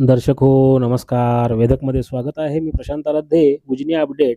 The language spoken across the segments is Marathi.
दर्शक हो नमस्कार. वेदकमध्ये स्वागत आहे. मी प्रशांत आराध्ये. उजनी अपडेट.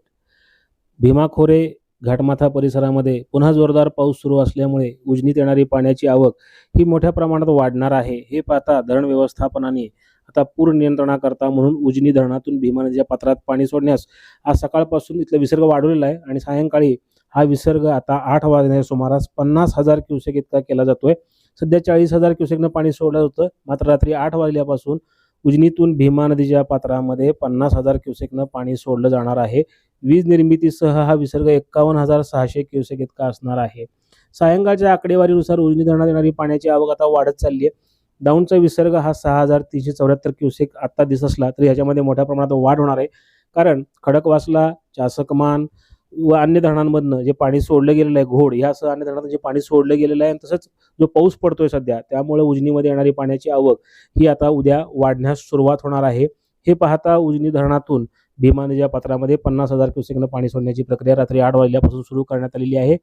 भीमा खोरे घाटमाथा परिसरामध्ये पुन्हा जोरदार पाऊस सुरू असल्यामुळे उजनीत येणारी पाण्याची आवक ही मोठ्या प्रमाणात वाढणार आहे. हे पाहता धरण व्यवस्थापनाने आता पूर नियंत्रणाकरता म्हणून उजनी धरणातून भीमा नदीच्या पात्रात पाणी सोडण्यास आज सकाळपासून इथला विसर्ग वाढवलेला आहे आणि सायंकाळी हा विसर्ग आता आठ वाजण्याच्या सुमारास पन्नास हजार क्युसेक इतका केला जातोय. सध्या चाळीस हजार क्युसेकनं पाणी सोडलं होतं. मात्र रात्री आठ वाजल्यापासून उजनीतून भीमा नदीच्या पात्रामध्ये पन्नास हजार क्युसेकनं पाणी सोडलं जाणार आहे. वीज निर्मितीसह हा विसर्ग एक्कावन्न हजार सहाशे क्युसेक इतका असणार आहे. सायंकाळच्या आकडेवारीनुसार उजनी धरणात येणारी पाण्याची आवक आता वाढत चालली आहे. दाऊनचा विसर्ग हा सहा हजार तीनशे चौऱ्याहत्तर क्युसेक आत्ता दिसत असला तर ह्याच्यामध्ये मोठ्या प्रमाणात वाढ होणार आहे. कारण खडकवासला चासकमान व अन्य धरणांमधनं जे पाणी सोडलं गेलेलं आहे घोड यासह अन्य धरणातून जे पाणी सोडलं गेलेलं आहे तसंच जो पाऊस पडतोय सध्या त्यामुळे उजनीमध्ये येणारी पाण्याची आवक ही आता उद्या वाढण्यास सुरुवात होणार आहे. हे पाहता उजनी धरणातून भीमानेजा पात्रामध्ये पन्नास हजार क्युसेकनं पाणी सोडण्याची प्रक्रिया रात्री आठ वाजल्यापासून सुरू करण्यात आलेली आहे.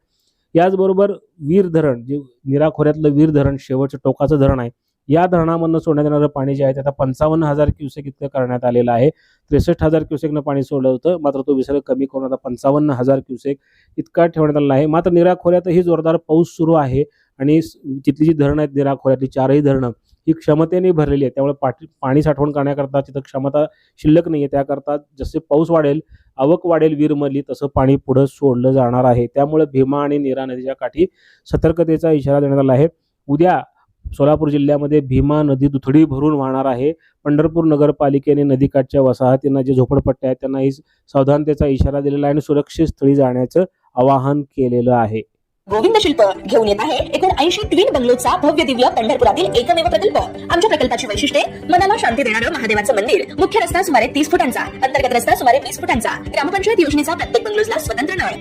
याचबरोबर वीर धरण जे निराखोऱ्यातलं वीर धरण शेवटचं टोकाचं धरण आहे या धरणामधनं सोडण्यात येणारं पाणी जे आहे ते आता पंचावन्न हजार क्युसेक इतकं करण्यात आलेलं आहे. त्रेसष्ट हजार क्युसेकनं पाणी सोडलं होतं मात्र तो विसर्ग कमी करून आता पंचावन्न हजार क्युसेक इतका ठेवण्यात आलेला आहे. मात्र निरा खोऱ्यातही जोरदार पाऊस सुरू आहे आणि तिथली जी धरणं आहेत निरा खोऱ्यातली चारही धरणं ही क्षमतेने भरलेली आहे त्यामुळे पाठी पाणी साठवण करण्याकरता तिथं क्षमता शिल्लक नाही आहे त्याकरता जसे पाऊस वाढेल आवक वाढेल वीरमधली तसं पाणी पुढं सोडलं जाणार आहे. त्यामुळे भीमा आणि नीरा नदीच्या काठी सतर्कतेचा इशारा देण्यात आला आहे. उद्या सोलापूर जिल्ह्यामध्ये भीमा नदी दुथडी भरून वाहणार आहे. पंढरपूर नगरपालिकेने नदीकाठच्या वसाहतींना जे झोपडपट्ट्या आहेत त्यांना सावधानतेचा इशारा दिलेला आहे आणि सुरक्षित स्थळी जाण्याचं आवाहन केलेलं आहे. गोविंद शिल्प घेऊन येत आहे एकूण ऐंशी ट्विन बंगलोचा भव्य दिव्य पंढरपुरातील एकमेव प्रकल्प. आमच्या प्रकल्पाची वैशिष्ट्ये मनाला शांती देणारं महादेवाचं मंदिर. मुख्य रस्ता सुमारे तीस फुटांचा अंतर्गत रस्ता सुमारे वीस फुटांचा. ग्रामपंचायत योजनेचा प्रत्येक बंगलोजला स्वतंत्र नळ